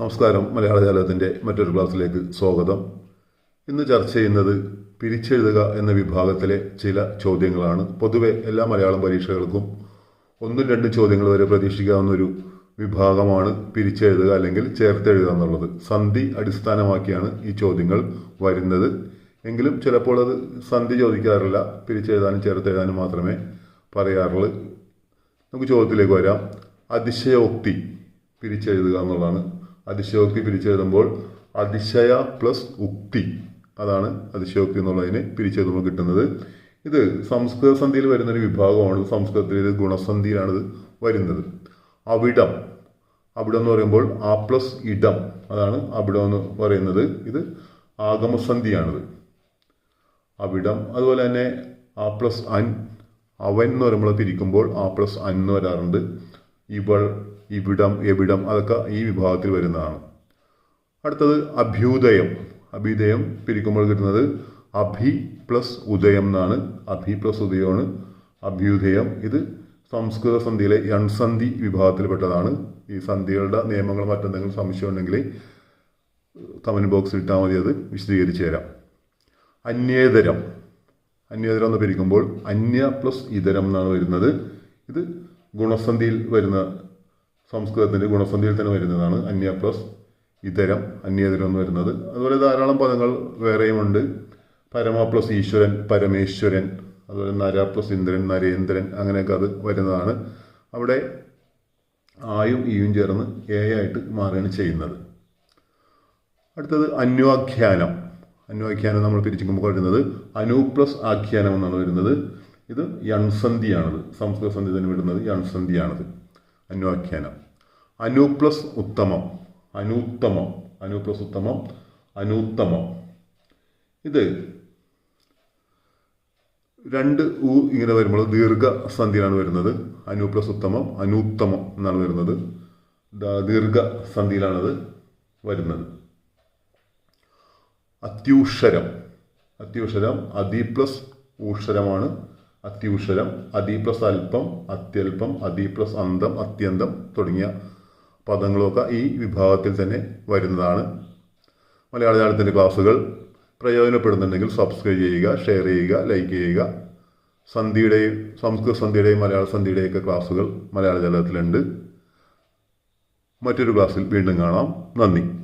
നമസ്കാരം. മലയാള ജാലകത്തിന്റെ മറ്റൊരു ക്ലാസ്സിലേക്ക് സ്വാഗതം. ഇന്ന് ചർച്ച ചെയ്യുന്നത് പിരിച്ചെഴുതുക എന്ന വിഭാഗത്തിലെ ചില ചോദ്യങ്ങളാണ്. പൊതുവെ എല്ലാ മലയാളം പരീക്ഷകൾക്കും ഒന്നും രണ്ടും ചോദ്യങ്ങൾ വരെ പ്രതീക്ഷിക്കാവുന്ന ഒരു വിഭാഗമാണ് പിരിച്ചെഴുതുക അല്ലെങ്കിൽ ചേർത്തെഴുതുക എന്നുള്ളത്. സന്ധി അടിസ്ഥാനമാക്കിയാണ് ഈ ചോദ്യങ്ങൾ വരുന്നത്. എങ്കിലും ചിലപ്പോൾ അത് സന്ധി ചോദിക്കാറില്ല. പിരിച്ചെഴുതാനും ചേർത്തെഴുതാനും മാത്രമേ പറയാറുള്ളൂ. നമുക്ക് ചോദ്യത്തിലേക്ക് വരാം. അതിശയോക്തി പിരിച്ചെഴുതുക എന്നുള്ളതാണ് അതിശയോക്തി പിരിച്ചെഴുതുമ്പോൾ അതിശയ പ്ലസ് ഉക്തി. അതാണ് അതിശയോക്തി എന്നുള്ളതിന് പിരിച്ചെഴുതുമ്പോൾ കിട്ടുന്നത്. ഇത് സംസ്കൃത സന്ധിയിൽ വരുന്നൊരു വിഭാഗമാണ്. സംസ്കൃതത്തിൽ ഇത് ഗുണസന്ധിയിലാണിത് വരുന്നത്. അവിടം. അവിടം എന്ന് പറയുമ്പോൾ ആ പ്ലസ് ഇടം. അതാണ് അവിടം എന്ന് പറയുന്നത്. ഇത് ആഗമസന്ധിയാണിത്. അവിടം. അതുപോലെ തന്നെ ആ പ്ലസ് അൻ. അവൻ എന്ന് പറയുമ്പോൾ തിരിക്കുമ്പോൾ ആ പ്ലസ് അൻ എന്ന് വരാറുണ്ട്. ഇവൾ ഇവിടം എവിടം അതൊക്കെ ഈ വിഭാഗത്തിൽ വരുന്നതാണ്. അടുത്തത് അഭ്യുദയം. അഭ്യുദയം പിരിക്കുമ്പോൾ കിട്ടുന്നത് അഭി പ്ലസ് ഉദയം എന്നാണ്. അഭി പ്ലസ് ഉദയമാണ്. അഭ്യുദയം ഇത് സംസ്കൃത സന്ധിയിലെ യൺസന്ധി വിഭാഗത്തിൽപ്പെട്ടതാണ്. ഈ സന്ധികളുടെ നിയമങ്ങൾ മറ്റെന്തെങ്കിലും സംശയം ഉണ്ടെങ്കിൽ കമന്റ് ബോക്സിൽ ഇട്ടാൽ മതി അത് വിശദീകരിച്ച് തരാം. അന്യേതരം. അന്യേതരം എന്ന് പിരിക്കുമ്പോൾ അന്യ പ്ലസ് ഇതരം എന്നാണ് വരുന്നത്. ഇത് ഗുണസന്ധിയിൽ വരുന്ന സംസ്കൃതത്തിന്റെ ഗുണസന്ധിയിൽ തന്നെ വരുന്നതാണ് അന്യ പ്ലസ് ഇതരം അന്യേതരം എന്ന് വരുന്നത്. അതുപോലെ ധാരാളം പദങ്ങൾ വേറെയുമുണ്ട് പരമ പ്ലസ് ഈശ്വരൻ പരമേശ്വരൻ അതുപോലെ നര പ്ലസ് ഇന്ദ്രൻ നരേന്ദ്രൻ അങ്ങനെയൊക്കെ അത് വരുന്നതാണ്. അവിടെ ആയും ഈയും ചേർന്ന് ഏയായിട്ട് മാറുകയാണ് ചെയ്യുന്നത്. അടുത്തത് അന്വാഖ്യാനം. അന്വാഖ്യാനം നമ്മൾ പിരിച്ചുമ്പോൾ വരുന്നത് അനു പ്ലസ് ആഖ്യാനം എന്നാണ് വരുന്നത്. ഇത് യൺസന്ധിയാണത്. സംസ്കൃത സന്ധി തന്നെ വിടുന്നത് യൺസന്ധിയാണത്. അന്വാഖ്യാനം. അനു പ്ലസ് ഉത്തമം. അനൂത്തമം. അനു പ്ലസ് ഉത്തമം. അനൂത്തമം. ഇത് രണ്ട് ഉ ഇങ്ങനെ വരുമ്പോൾ ദീർഘ സന്ധിയിലാണ് വരുന്നത്. അനു പ്ലസ് ഉത്തമം അനൂത്തമം എന്നാണ് വരുന്നത്. ദീർഘസന്ധിയിലാണത് ദീർഘ സന്ധിയിലാണത് വരുന്നത്. അത്യൂഷരം അത്യൂഷരം അതി പ്ലസ് ഊഷരമാണ് അത്യൂഷരം അതി പ്ലസ് അല്പം അത്യല്പം അതി പ്ലസ് അന്തം അത്യന്തം തുടങ്ങിയ പദങ്ങളൊക്കെ ഈ വിഭാഗത്തിൽ തന്നെ വരുന്നതാണ്. മലയാള ജാലത്തിന്റെ ക്ലാസ്സുകൾ പ്രയോജനപ്പെടുന്നുണ്ടെങ്കിൽ സബ്സ്ക്രൈബ് ചെയ്യുക ഷെയർ ചെയ്യുക ലൈക്ക് ചെയ്യുക. സന്ധിയുടെയും സംസ്കൃത സന്ധിയുടെയും മലയാള സന്ധിയുടെയൊക്കെ ക്ലാസ്സുകൾ മലയാള ജാലകത്തിലുണ്ട് മറ്റൊരു ക്ലാസ്സിൽ വീണ്ടും കാണാം. നന്ദി.